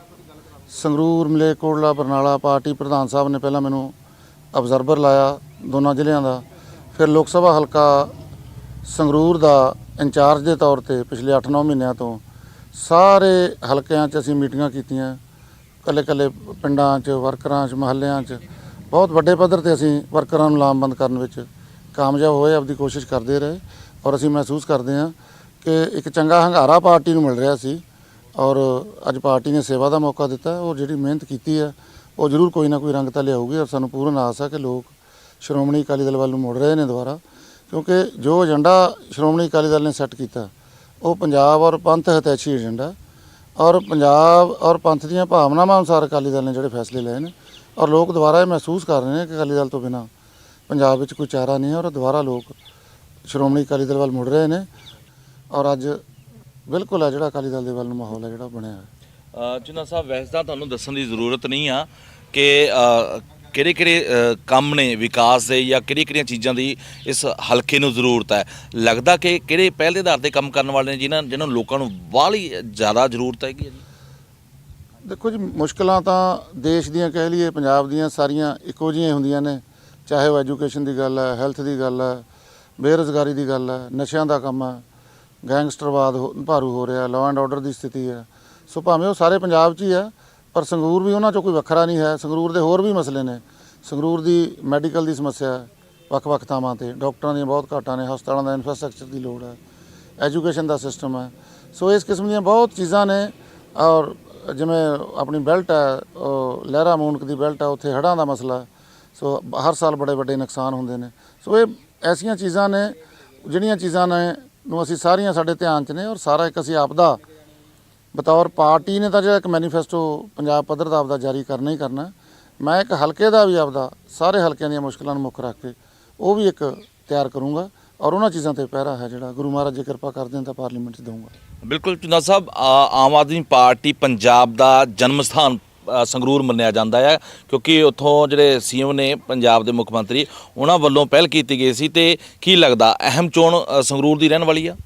ਸੰਗਰੂਰ, ਮਲੇਰਕੋਟਲਾ, ਬਰਨਾਲਾ ਪਾਰਟੀ ਪ੍ਰਧਾਨ ਸਾਹਿਬ ਨੇ ਪਹਿਲਾਂ ਮੈਨੂੰ ਅਬਜ਼ਰਵਰ ਲਾਇਆ ਦੋਨਾਂ ਜ਼ਿਲ੍ਹਿਆਂ ਦਾ। ਫਿਰ ਲੋਕ ਸਭਾ ਹਲਕਾ ਸੰਗਰੂਰ ਦਾ ਇੰਚਾਰਜ ਦੇ ਤੌਰ ਤੇ ਪਿਛਲੇ 8-9 ਮਹੀਨਿਆਂ ਤੋਂ ਸਾਰੇ ਹਲਕਿਆਂ 'ਚ ਅਸੀਂ ਮੀਟਿੰਗਾਂ ਕੀਤੀਆਂ। ਕੱਲੇ ਕੱਲੇ ਪਿੰਡਾਂ 'ਚ, ਵਰਕਰਾਂ 'ਚ, ਮਹੱਲਿਆਂ 'ਚ। ਬਹੁਤ ਵੱਡੇ ਪੱਧਰ ਤੇ ਅਸੀਂ ਵਰਕਰਾਂ ਨੂੰ ਲਾਮਬੰਦ ਕਰਨ ਵਿੱਚ ਕਾਮਯਾਬ ਹੋਏ, ਆਪਦੀ ਕੋਸ਼ਿਸ਼ ਕਰਦੇ ਰਹੇ। ਔਰ ਅਸੀਂ ਮਹਿਸੂਸ ਕਰਦੇ ਹਾਂ ਕਿ ਇੱਕ ਚੰਗਾ ਹੰਗਾਰਾ ਪਾਰਟੀ ਨੂੰ ਮਿਲ ਰਿਹਾ ਸੀ। ਔਰ ਅੱਜ ਪਾਰਟੀ ਨੇ ਸੇਵਾ ਦਾ ਮੌਕਾ ਦਿੱਤਾ, ਔਰ ਜਿਹੜੀ ਮਿਹਨਤ ਕੀਤੀ ਹੈ, ਉਹ ਜ਼ਰੂਰ ਕੋਈ ਨਾ ਕੋਈ ਰੰਗ ਤਾਂ ਲਿਆਊਗੀ ਔਰ ਸਾਨੂੰ ਪੂਰਨ ਆਸ ਆ ਕਿ ਲੋਕ ਸ਼੍ਰੋਮਣੀ ਅਕਾਲੀ ਦਲ ਵੱਲ ਨੂੰ ਮੁੜ ਰਹੇ ਨੇ ਦੁਬਾਰਾ, ਕਿਉਂਕਿ ਜੋ ਏਜੰਡਾ ਸ਼੍ਰੋਮਣੀ ਅਕਾਲੀ ਦਲ ਨੇ ਸੈੱਟ ਕੀਤਾ, ਉਹ ਪੰਜਾਬ ਔਰ ਪੰਥ ਹਿਤੈਸ਼ੀ ਏਜੰਡਾ ਔਰ ਪੰਜਾਬ ਔਰ ਪੰਥ ਦੀਆਂ ਭਾਵਨਾਵਾਂ ਅਨੁਸਾਰ ਅਕਾਲੀ ਦਲ ਨੇ ਜਿਹੜੇ ਫੈਸਲੇ ਲਏ ਨੇ, ਔਰ ਲੋਕ ਦੁਬਾਰਾ ਇਹ ਮਹਿਸੂਸ ਕਰ ਰਹੇ ਨੇ ਕਿ ਅਕਾਲੀ ਦਲ ਤੋਂ ਬਿਨਾ ਪੰਜਾਬ ਵਿੱਚ ਕੋਈ ਚਾਰਾ ਨਹੀਂ ਹੈ, ਔਰ ਦੁਬਾਰਾ ਲੋਕ ਸ਼੍ਰੋਮਣੀ ਅਕਾਲੀ ਦਲ ਵੱਲ ਮੁੜ ਰਹੇ ਨੇ, ਔਰ ਅੱਜ ਬਿਲਕੁਲ ਹੈ ਜਿਹੜਾ ਅਕਾਲੀ ਦਲ ਦੇ ਵੱਲ ਨੂੰ ਮਾਹੌਲ ਹੈ ਜਿਹੜਾ ਬਣਿਆ ਹੈ ਜੁਨਾ ਸਾਹਿਬ ਵੈਸੇ ਤਾਂ ਤੁਹਾਨੂੰ ਦੱਸਣ ਦੀ ਜ਼ਰੂਰਤ ਨਹੀਂ ਆ ਕਿ ਕਿਹੜੇ ਕਿਹੜੇ ਕੰਮ ਨੇ ਵਿਕਾਸ ਦੇ ਜਾਂ ਕਿਹੜੀ ਕਿਹੜੀਆਂ ਚੀਜ਼ਾਂ ਦੀ ਇਸ ਹਲਕੇ ਨੂੰ ਜ਼ਰੂਰਤ ਹੈ। ਲੱਗਦਾ ਕਿ ਕਿਹੜੇ ਪਹਿਲ ਦੇ ਆਧਾਰ ਤੇ ਕੰਮ ਕਰਨ ਵਾਲੇ ਨੇ ਜਿਨ੍ਹਾਂ ਜਿਨ੍ਹਾਂ ਨੂੰ ਲੋਕਾਂ ਨੂੰ ਬਾਹਲੀ ਜ਼ਿਆਦਾ ਜ਼ਰੂਰਤ ਹੈਗੀ ਹੈ ਜੀ? ਦੇਖੋ ਜੀ ਮੁਸ਼ਕਲਾਂ ਤਾਂ ਦੇਸ਼ ਦੀਆਂ ਕਹਿ ਲਈਏ ਪੰਜਾਬ ਦੀਆਂ ਸਾਰੀਆਂ ਇੱਕੋ ਜਿਹੀਆਂ ਹੁੰਦੀਆਂ ਨੇ। ਚਾਹੇ ਉਹ ਐਜੂਕੇਸ਼ਨ ਦੀ ਗੱਲ ਹੈ ਹੈਲਥ ਦੀ ਗੱਲ ਹੈ ਬੇਰੁਜ਼ਗਾਰੀ ਦੀ ਗੱਲ ਹੈ ਨਸ਼ਿਆਂ ਦਾ ਕੰਮ ਹੈ। ਗੈਂਗਸਟਰਵਾਦ ਹੋ- ਭਾਰੂ ਹੋ ਰਿਹਾ ਲਾਅ ਐਂਡ ਆਰਡਰ ਦੀ ਸਥਿਤੀ ਹੈ। ਸੋ ਭਾਵੇਂ ਉਹ ਸਾਰੇ ਪੰਜਾਬ 'ਚ ਹੀ ਹੈ, ਪਰ ਸੰਗਰੂਰ ਵੀ ਉਹਨਾਂ 'ਚੋਂ ਕੋਈ ਵੱਖਰਾ ਨਹੀਂ ਹੈ। ਸੰਗਰੂਰ ਦੇ ਹੋਰ ਵੀ ਮਸਲੇ ਨੇ। ਸੰਗਰੂਰ ਦੀ ਮੈਡੀਕਲ ਦੀ ਸਮੱਸਿਆ ਹੈ, ਵੱਖ-ਵੱਖ ਥਾਵਾਂ ਤੇ। ਡਾਕਟਰਾਂ ਦੀਆਂ ਬਹੁਤ ਘਾਟਾਂ ਨੇ, ਹਸਪਤਾਲਾਂ ਦਾ ਇਨਫਰਾਸਟ੍ਰਕਚਰ ਦੀ ਲੋੜ ਹੈ ਐਜੂਕੇਸ਼ਨ ਦਾ ਸਿਸਟਮ ਹੈ। ਸੋ ਇਸ ਕਿਸਮ ਦੀਆਂ ਬਹੁਤ ਚੀਜ਼ਾਂ ਨੇ ਔਰ ਜਿਵੇਂ ਆਪਣੀ ਬੈਲਟ ਹੈ, ਉਹ ਲਹਿਰਾ ਮੂਨਕ ਦੀ ਬੈਲਟ ਹੈ, ਉੱਥੇ ਹੜ੍ਹਾਂ ਦਾ ਮਸਲਾ ਹੈ। ਸੋ ਹਰ ਸਾਲ ਬੜੇ ਵੱਡੇ ਨੁਕਸਾਨ ਹੁੰਦੇ ਨੇ। ਸੋ ਇਹ ਐਸੀਆਂ ਚੀਜ਼ਾਂ ਨੇ, ਜਿਹੜੀਆਂ ਚੀਜ਼ਾਂ ਨੇ ਨੂੰ ਅਸੀਂ ਸਾਰੀਆਂ ਸਾਡੇ ਧਿਆਨ 'ਚ ਨੇ ਔਰ ਸਾਰਾ ਇੱਕ ਅਸੀਂ ਆਪਦਾ ਬਤੌਰ ਪਾਰਟੀ ਨੇ ਤਾਂ ਜਿਹੜਾ ਇੱਕ ਮੈਨੀਫੈਸਟੋ ਪੰਜਾਬ ਪੱਧਰ ਦਾ ਆਪਦਾ ਜਾਰੀ ਕਰਨਾ ਹੀ ਕਰਨਾ। ਮੈਂ ਇੱਕ ਹਲਕੇ ਦਾ ਵੀ ਆਪਦਾ, ਸਾਰੇ ਹਲਕਿਆਂ ਦੀਆਂ ਮੁਸ਼ਕਲਾਂ ਨੂੰ ਮੁੱਖ ਰੱਖ ਕੇ ਉਹ ਵੀ ਇੱਕ ਤਿਆਰ ਕਰੂੰਗਾ ਔਰ ਉਹਨਾਂ ਚੀਜ਼ਾਂ ਤੇ ਪਹਿਰਾ ਹੈ ਜਿਹੜਾ। ਗੁਰੂ ਮਹਾਰਾਜ ਜੇ ਕਿਰਪਾ ਕਰਦੇ ਨੇ ਤਾਂ ਪਾਰਲੀਮੈਂਟ 'ਚ ਦਊਂਗਾ। ਬਿਲਕੁਲ ਚੁਨਾ ਸਾਹਿਬ ਆਮ ਆਦਮੀ ਪਾਰਟੀ ਪੰਜਾਬ ਦਾ ਜਨਮ ਸਥਾਨ ਸੰਗਰੂਰ ਮੰਨਿਆ ਜਾਂਦਾ ਹੈ ਕਿਉਂਕਿ ਉੱਥੋਂ ਜਿਹੜੇ ਸੀਐਮ ਨੇ ਪੰਜਾਬ ਦੇ ਮੁੱਖ ਮੰਤਰੀ ਉਹਨਾਂ ਵੱਲੋਂ ਪਹਿਲ ਕੀਤੀ ਗਈ ਸੀ ਤੇ ਕੀ ਲੱਗਦਾ ਅਹਿਮ ਚੋਣ ਅ, ਸੰਗਰੂਰ ਦੀ ਰਹਿਣ ਵਾਲੀ ਆ?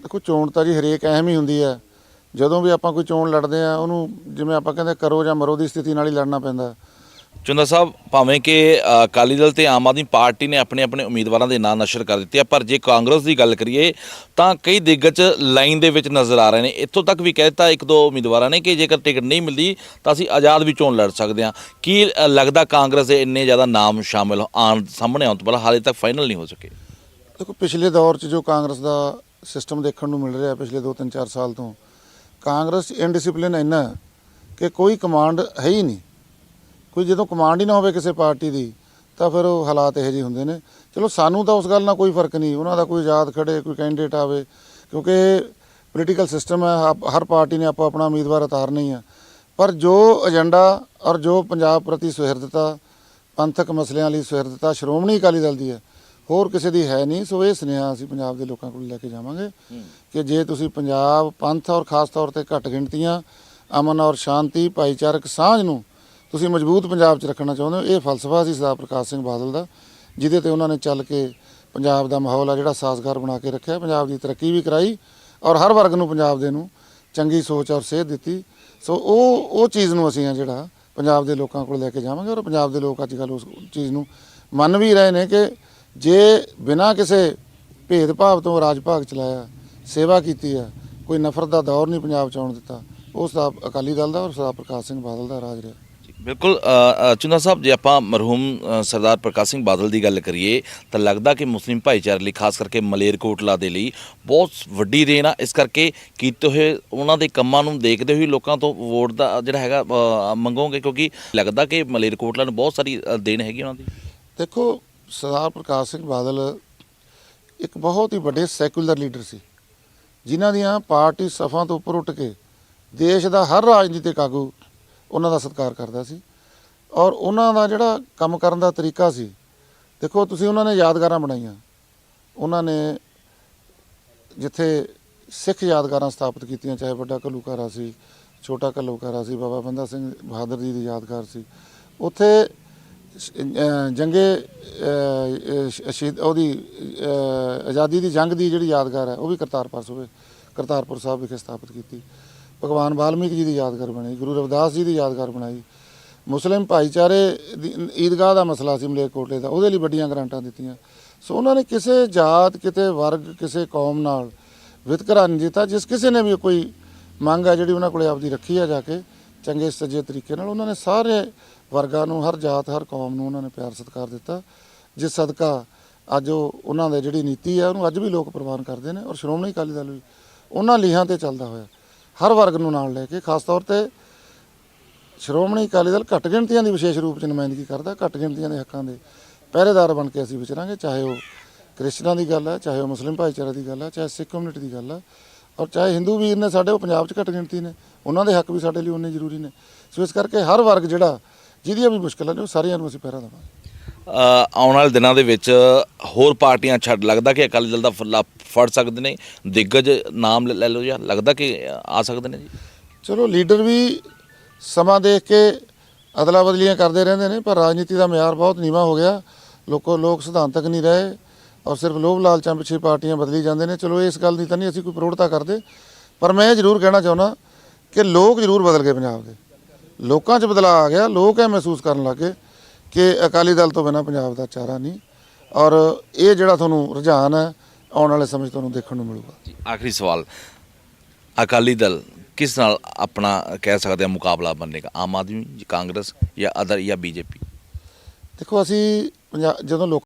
ਦੇਖੋ ਚੋਣ ਤਾਂ ਜੀ ਹਰੇਕ ਅਹਿਮ ਹੀ ਹੁੰਦੀ ਹੈ। ਜਦੋਂ ਵੀ ਆਪਾਂ ਕੋਈ ਚੋਣ ਲੜਦੇ ਆ ਉਹਨੂੰ ਜਿਵੇਂ ਆਪਾਂ ਕਹਿੰਦੇ ਕਰੋ ਜਾਂ ਮਰੋ ਦੀ ਸਥਿਤੀ ਨਾਲ ਹੀ ਲੜਨਾ ਪੈਂਦਾ। ਚੁੰਦਾ ਸਾਹਿਬ, ਭਾਵੇਂ ਕਿ ਅਕਾਲੀ ਦਲ ਤੇ ਆਮ ਆਦਮੀ ਪਾਰਟੀ ਨੇ ਆਪਣੇ ਆਪਣੇ ਉਮੀਦਵਾਰਾਂ ਦੇ ਨਾਂ ਨਸ਼ਰ ਕਰ ਦਿੱਤੇ ਆ, ਪਰ ਜੇ ਕਾਂਗਰਸ ਦੀ ਗੱਲ ਕਰੀਏ, ਤਾਂ ਕਈ ਦਿੱਗਜ ਲਾਈਨ ਦੇ ਵਿੱਚ ਨਜ਼ਰ ਆ ਰਹੇ ਨੇ। ਇੱਥੋਂ ਤੱਕ ਵੀ ਕਹਿ ਦਿੱਤਾ ਇੱਕ ਦੋ ਉਮੀਦਵਾਰਾਂ ਨੇ ਕਿ ਜੇਕਰ ਟਿਕਟ ਨਹੀਂ ਮਿਲਦੀ, ਤਾਂ ਅਸੀਂ ਆਜ਼ਾਦ ਵੀ ਚੋਣ ਲੜ ਸਕਦੇ ਹਾਂ। ਕੀ ਲੱਗਦਾ ਕਾਂਗਰਸ ਦੇ ਇੰਨੇ ਜ਼ਿਆਦਾ ਨਾਮ ਸ਼ਾਮਿਲ ਆਉਣ, ਸਾਹਮਣੇ ਆਉਣ ਤੋਂ ਪਹਿਲਾਂ ਹਾਲੇ ਤੱਕ ਫਾਈਨਲ ਨਹੀਂ ਹੋ ਸਕੇ? ਦੇਖੋ, ਪਿਛਲੇ ਦੌਰ 'ਚ ਜੋ ਕਾਂਗਰਸ ਦਾ ਸਿਸਟਮ ਦੇਖਣ ਨੂੰ ਮਿਲ ਰਿਹਾ ਪਿਛਲੇ 2-3-4 ਸਾਲ ਤੋਂ, ਕਾਂਗਰਸ ਇਨਡਿਸਪਲਿਨ ਇੰਨਾ ਕਿ ਕੋਈ ਕਮਾਂਡ ਹੈ ਹੀ ਨਹੀਂ। ਕੋਈ ਜਦੋਂ ਕਮਾਂਡ ਹੀ ਨਾ ਹੋਵੇ ਕਿਸੇ ਪਾਰਟੀ ਦੀ ਤਾਂ ਫਿਰ ਉਹ ਹਾਲਾਤ ਇਹੋ ਜਿਹੇ ਹੁੰਦੇ ਨੇ। ਚਲੋ ਸਾਨੂੰ ਤਾਂ ਉਸ ਗੱਲ ਨਾਲ ਕੋਈ ਫ਼ਰਕ ਨਹੀਂ ਉਹਨਾਂ ਦਾ ਕੋਈ ਆਜ਼ਾਦ ਖੜੇ ਕੋਈ ਕੈਂਡੀਡੇਟ ਆਵੇ ਕਿਉਂਕਿ ਪੋਲੀਟੀਕਲ ਸਿਸਟਮ ਹੈ ਹਰ ਪਾਰਟੀ ਨੇ ਆਪੋ ਆਪਣਾ ਉਮੀਦਵਾਰ ਉਤਾਰਨਾ ਹੀ ਆ। ਪਰ ਜੋ ਏਜੰਡਾ ਔਰ ਜੋ ਪੰਜਾਬ ਪ੍ਰਤੀ ਸੁਹਿਰਦਤਾ ਪੰਥਕ ਮਸਲਿਆਂ ਲਈ ਸੁਹਿਰਦਤਾ ਸ਼੍ਰੋਮਣੀ ਅਕਾਲੀ ਦਲ ਦੀ ਹੈ ਹੋਰ ਕਿਸੇ ਦੀ ਹੈ ਨਹੀਂ। ਸੋ ਇਹ ਸੁਨੇਹਾ ਅਸੀਂ ਪੰਜਾਬ ਦੇ ਲੋਕਾਂ ਕੋਲ ਲੈ ਕੇ ਜਾਵਾਂਗੇ ਕਿ ਜੇ ਤੁਸੀਂ ਪੰਜਾਬ ਪੰਥ ਔਰ ਖਾਸ ਤੌਰ ਤੇ ਘੱਟ ਗਿਣਤੀਆਂ ਅਮਨ ਔਰ ਸ਼ਾਂਤੀ ਭਾਈਚਾਰਕ ਸਾਂਝ ਨੂੰ ਤੁਸੀਂ ਮਜ਼ਬੂਤ ਪੰਜਾਬ 'ਚ ਰੱਖਣਾ ਚਾਹੁੰਦੇ ਹੋ, ਇਹ ਫਲਸਫਾ ਸੀ ਸਰਦਾਰ ਪ੍ਰਕਾਸ਼ ਸਿੰਘ ਬਾਦਲ ਦਾ, ਜਿਹਦੇ ਤੇ ਉਹਨਾਂ ਨੇ ਚੱਲ ਕੇ ਪੰਜਾਬ ਦਾ ਮਾਹੌਲ ਆ ਜਿਹੜਾ ਸਾਜ਼ਗਾਰ ਬਣਾ ਕੇ ਰੱਖਿਆ, ਪੰਜਾਬ ਦੀ ਤਰੱਕੀ ਵੀ ਕਰਾਈ ਔਰ ਹਰ ਵਰਗ ਨੂੰ ਪੰਜਾਬ ਦੇ ਨੂੰ ਚੰਗੀ ਸੋਚ ਔਰ ਸੇਧ ਦਿੱਤੀ। ਸੋ ਉਹ ਉਹ ਚੀਜ਼ ਨੂੰ ਅਸੀਂ ਆ ਜਿਹੜਾ ਪੰਜਾਬ ਦੇ ਲੋਕਾਂ ਕੋਲ ਲੈ ਕੇ ਜਾਵਾਂਗੇ ਔਰ ਪੰਜਾਬ ਦੇ ਲੋਕ ਅੱਜ ਕੱਲ੍ਹ ਉਸ ਚੀਜ਼ ਨੂੰ ਮੰਨ ਵੀ ਰਹੇ ਨੇ ਕਿ ਜੇ ਬਿਨਾਂ ਕਿਸੇ ਭੇਦਭਾਵ ਤੋਂ ਰਾਜ ਭਾਗ ਚਲਾਇਆ, ਸੇਵਾ ਕੀਤੀ ਹੈ ਕੋਈ ਨਫ਼ਰਤ ਦਾ ਦੌਰ ਨਹੀਂ ਪੰਜਾਬ ਚ ਆਉਣ ਦਿੱਤਾ, ਉਸ ਦਾ ਅਕਾਲੀ ਦਲ ਦਾ ਔਰ ਸਰਦਾਰ ਪ੍ਰਕਾਸ਼ ਸਿੰਘ ਬਾਦਲ ਦਾ ਰਾਜ ਰਿਹਾ। ਬਿਲਕੁਲ ਚੁੰਨਾ ਸਾਹਿਬ, ਜੇ ਆਪਾਂ ਮਰਹੂਮ ਸਰਦਾਰ ਪ੍ਰਕਾਸ਼ ਸਿੰਘ ਬਾਦਲ ਦੀ ਗੱਲ ਕਰੀਏ, ਤਾਂ ਲੱਗਦਾ ਕਿ ਮੁਸਲਿਮ ਭਾਈਚਾਰੇ ਲਈ, ਖਾਸ ਕਰਕੇ ਮਲੇਰਕੋਟਲਾ ਦੇ ਲਈ, ਬਹੁਤ ਵੱਡੀ ਦੇਣ ਆ। ਇਸ ਕਰਕੇ ਕੀਤੇ ਹੋਏ, ਉਹਨਾਂ ਦੇ ਕੰਮਾਂ ਨੂੰ ਦੇਖਦੇ ਹੋਏ ਲੋਕਾਂ ਤੋਂ ਵੋਟ ਦਾ ਜਿਹੜਾ ਹੈਗਾ ਮੰਗੋਗੇ, ਕਿਉਂਕਿ ਲੱਗਦਾ ਕਿ ਮਲੇਰਕੋਟਲਾ ਨੂੰ ਬਹੁਤ ਸਾਰੀ ਦੇਣ ਹੈਗੀ ਉਹਨਾਂ ਦੀ। ਦੇਖੋ, ਸਰਦਾਰ ਪ੍ਰਕਾਸ਼ ਸਿੰਘ ਬਾਦਲ ਇੱਕ ਬਹੁਤ ਹੀ ਵੱਡੇ ਸੈਕੂਲਰ ਲੀਡਰ ਸੀ, ਜਿਨ੍ਹਾਂ ਦੀਆਂ ਪਾਰਟੀ ਸਫਾਂ ਤੋਂ ਉੱਪਰ ਉੱਠ ਕੇ ਦੇਸ਼ ਦਾ ਹਰ ਰਾਜਨੀਤਿਕ ਆਗੂ ਉਹਨਾਂ ਦਾ ਸਤਿਕਾਰ ਕਰਦਾ ਸੀ। ਔਰ ਉਹਨਾਂ ਦਾ ਜਿਹੜਾ ਕੰਮ ਕਰਨ ਦਾ ਤਰੀਕਾ ਸੀ, ਦੇਖੋ ਤੁਸੀਂ ਉਹਨਾਂ ਨੇ ਯਾਦਗਾਰਾਂ ਬਣਾਈਆਂ। ਉਹਨਾਂ ਨੇ ਜਿੱਥੇ ਸਿੱਖ ਯਾਦਗਾਰਾਂ ਸਥਾਪਿਤ ਕੀਤੀਆਂ, ਚਾਹੇ ਵੱਡਾ ਘੱਲੂਘਾਰਾ ਸੀ, ਛੋਟਾ ਘੱਲੂਘਾਰਾ ਸੀ, ਬਾਬਾ ਬੰਦਾ ਸਿੰਘ ਬਹਾਦਰ ਜੀ ਦੀ ਯਾਦਗਾਰ ਸੀ। ਉੱਥੇ ਜੰਗੇ ਸ਼ਹੀਦ, ਉਹਦੀ ਆਜ਼ਾਦੀ ਦੀ ਜੰਗ ਦੀ ਜਿਹੜੀ ਯਾਦਗਾਰ ਹੈ, ਉਹ ਵੀ ਕਰਤਾਰਪੁਰ ਸੂਬੇ ਕਰਤਾਰਪੁਰ ਸਾਹਿਬ ਵਿਖੇ ਸਥਾਪਿਤ ਕੀਤੀ। ਭਗਵਾਨ ਵਾਲਮੀਕ ਜੀ ਦੀ ਯਾਦਗਾਰ ਬਣਾਈ ਗੁਰੂ ਰਵਿਦਾਸ ਜੀ ਦੀ ਯਾਦਗਾਰ ਬਣਾਈ। ਮੁਸਲਿਮ ਭਾਈਚਾਰੇ ਦੀ ਈਦਗਾਹ ਦਾ ਮਸਲਾ ਸੀ ਮਲੇਰਕੋਟਲੇ ਦਾ, ਉਹਦੇ ਲਈ ਵੱਡੀਆਂ ਗ੍ਰਾਂਟਾਂ ਦਿੱਤੀਆਂ। ਸੋ ਉਹਨਾਂ ਨੇ ਕਿਸੇ ਜਾਤ ਕਿਤੇ ਵਰਗ, ਕਿਸੇ ਕੌਮ ਨਾਲ ਵਿਤਕਰਾ ਨਹੀਂ ਦਿੱਤਾ, ਜਿਸ ਕਿਸੇ ਨੇ ਵੀ ਕੋਈ ਮੰਗ ਹੈ ਜਿਹੜੀ ਉਹਨਾਂ ਕੋਲੇ ਆਪਦੀ ਰੱਖੀ ਆ ਜਾ ਕੇ, ਚੰਗੇ, ਸੱਜੇ ਤਰੀਕੇ ਨਾਲ ਉਹਨਾਂ ਨੇ ਸਾਰੇ ਵਰਗਾਂ ਨੂੰ, ਹਰ ਜਾਤ, ਹਰ ਕੌਮ ਨੂੰ ਉਹਨਾਂ ਨੇ ਪਿਆਰ ਸਤਿਕਾਰ ਦਿੱਤਾ, ਜਿਸ ਸਦਕਾ ਅੱਜ ਉਹ ਉਹਨਾਂ ਦੇ ਜਿਹੜੀ ਨੀਤੀ ਹੈ ਉਹਨੂੰ ਅੱਜ ਵੀ ਲੋਕ ਪ੍ਰਵਾਨ ਕਰਦੇ ਨੇ ਔਰ ਸ਼੍ਰੋਮਣੀ ਅਕਾਲੀ ਦਲ ਵੀ ਉਹਨਾਂ ਲੀਹਾਂ ਤੇ ਚੱਲਦਾ ਹੋਇਆ। ਹਰ ਵਰਗ ਨੂੰ ਨਾਲ ਲੈ ਕੇ, ਖਾਸ ਤੌਰ ਤੇ ਸ਼੍ਰੋਮਣੀ ਅਕਾਲੀ ਦਲ ਘੱਟ ਗਿਣਤੀਆਂ ਦੀ ਵਿਸ਼ੇਸ਼ ਰੂਪ ਚ ਨੁਮਾਇੰਦਗੀ ਕਰਦਾ, ਘੱਟ ਗਿਣਤੀਆਂ ਦੇ ਹੱਕਾਂ ਦੇ ਪਹਿਰੇਦਾਰ ਬਣ ਕੇ ਅਸੀਂ ਵਿਚਰਾਂਗੇ, ਚਾਹੇ ਉਹ ਕ੍ਰਿਸਚਨਾਂ ਦੀ ਗੱਲ ਹੈ ਚਾਹੇ ਉਹ ਮੁਸਲਿਮ ਭਾਈਚਾਰੇ ਦੀ ਗੱਲ ਹੈ ਚਾਹੇ ਸਿੱਖ ਕਮਿਊਨਿਟੀ ਦੀ ਗੱਲ ਹੈ ਔਰ ਚਾਹੇ ਹਿੰਦੂ ਵੀਰ ਨੇ ਸਾਡੇ, ਉਹ ਪੰਜਾਬ 'ਚ ਘੱਟ ਗਿਣਤੀ ਨੇ, ਉਹਨਾਂ ਦੇ ਹੱਕ ਵੀ ਸਾਡੇ ਲਈ ਉਨੇ ਜ਼ਰੂਰੀ ਨੇ। ਸੋ ਇਸ ਕਰਕੇ ਹਰ ਵਰਗ ਜਿਹੜਾ, ਜਿਹਦੀਆਂ ਵੀ ਮੁਸ਼ਕਲਾਂ ਨੇ, ਉਹ ਸਾਰਿਆਂ ਨੂੰ ਅਸੀਂ ਪਹਿਰਾ ਦੇਵਾਂਗੇ। ਆਉਣ ਵਾਲੇ ਦਿਨਾਂ ਦੇ ਵਿੱਚ ਹੋਰ ਪਾਰਟੀਆਂ ਛੱਡ, ਲੱਗਦਾ ਕਿ ਅਕਾਲੀ ਦਲ ਦਾ ਫੱਲਾ ਫੜ ਸਕਦੇ ਨੇ, ਦਿੱਗਜ ਨਾਮ ਲੈ ਲਓ ਜਾਂ ਲੱਗਦਾ ਕਿ ਆ ਸਕਦੇ ਨੇ ਜੀ? ਚਲੋ, ਲੀਡਰ ਵੀ ਸਮਾਂ ਦੇਖ ਕੇ ਅਦਲਾ ਬਦਲੀਆਂ ਕਰਦੇ ਰਹਿੰਦੇ ਨੇ, ਪਰ ਰਾਜਨੀਤੀ ਦਾ ਮਿਆਰ ਬਹੁਤ ਨੀਵਾ ਹੋ ਗਿਆ। ਲੋਕੋ, ਲੋਕ ਸਿਧਾਂਤਕ ਨਹੀਂ ਰਹੇ ਔਰ ਸਿਰਫ ਲੋਭ ਲਾਲਚਾਂ ਪਿੱਛੇ ਪਾਰਟੀਆਂ ਬਦਲੀ ਜਾਂਦੇ ਨੇ। ਚਲੋ, ਇਸ ਗੱਲ ਦੀ ਤਾਂ ਨਹੀਂ ਅਸੀਂ ਕੋਈ ਪ੍ਰੋੜਤਾ ਕਰਦੇ, ਪਰ ਮੈਂ ਇਹ ਜ਼ਰੂਰ ਕਹਿਣਾ ਚਾਹੁੰਦਾ ਕਿ ਲੋਕ ਜ਼ਰੂਰ ਬਦਲ ਗਏ ਪੰਜਾਬ ਦੇ। ਲੋਕਾਂ 'ਚ ਬਦਲਾਅ ਆ ਗਿਆ, ਲੋਕ ਇਹ ਮਹਿਸੂਸ ਕਰਨ ਲੱਗੇ ਕਿ ਅਕਾਲੀ ਦਲ ਤੋਂ ਬਿਨਾਂ ਪੰਜਾਬ ਦਾ ਚਾਰਾ ਨਹੀਂ ਔਰ ਇਹ ਜਿਹੜਾ ਤੁਹਾਨੂੰ ਰੁਝਾਨ ਹੈ ਆਉਣ ਵਾਲੇ ਸਮੇਂ 'ਚ ਤੁਹਾਨੂੰ ਦੇਖਣ ਨੂੰ ਮਿਲੂਗਾ। ਆਖਰੀ ਸਵਾਲ। ਅਕਾਲੀ ਦਲ ਕਿਸ ਨਾਲ ਆਪਣਾ ਕਹਿ ਸਕਦੇ ਆ ਮੁਕਾਬਲਾ ਬਣੇਗਾ? ਆਮ ਆਦਮੀ ਕਾਂਗਰਸ ਜਾਂ ਅਦਰ ਜਾਂ ਬੀਜੇਪੀ? ਦੇਖੋ ਅਸੀਂ ਜਦੋਂ ਲੋਕ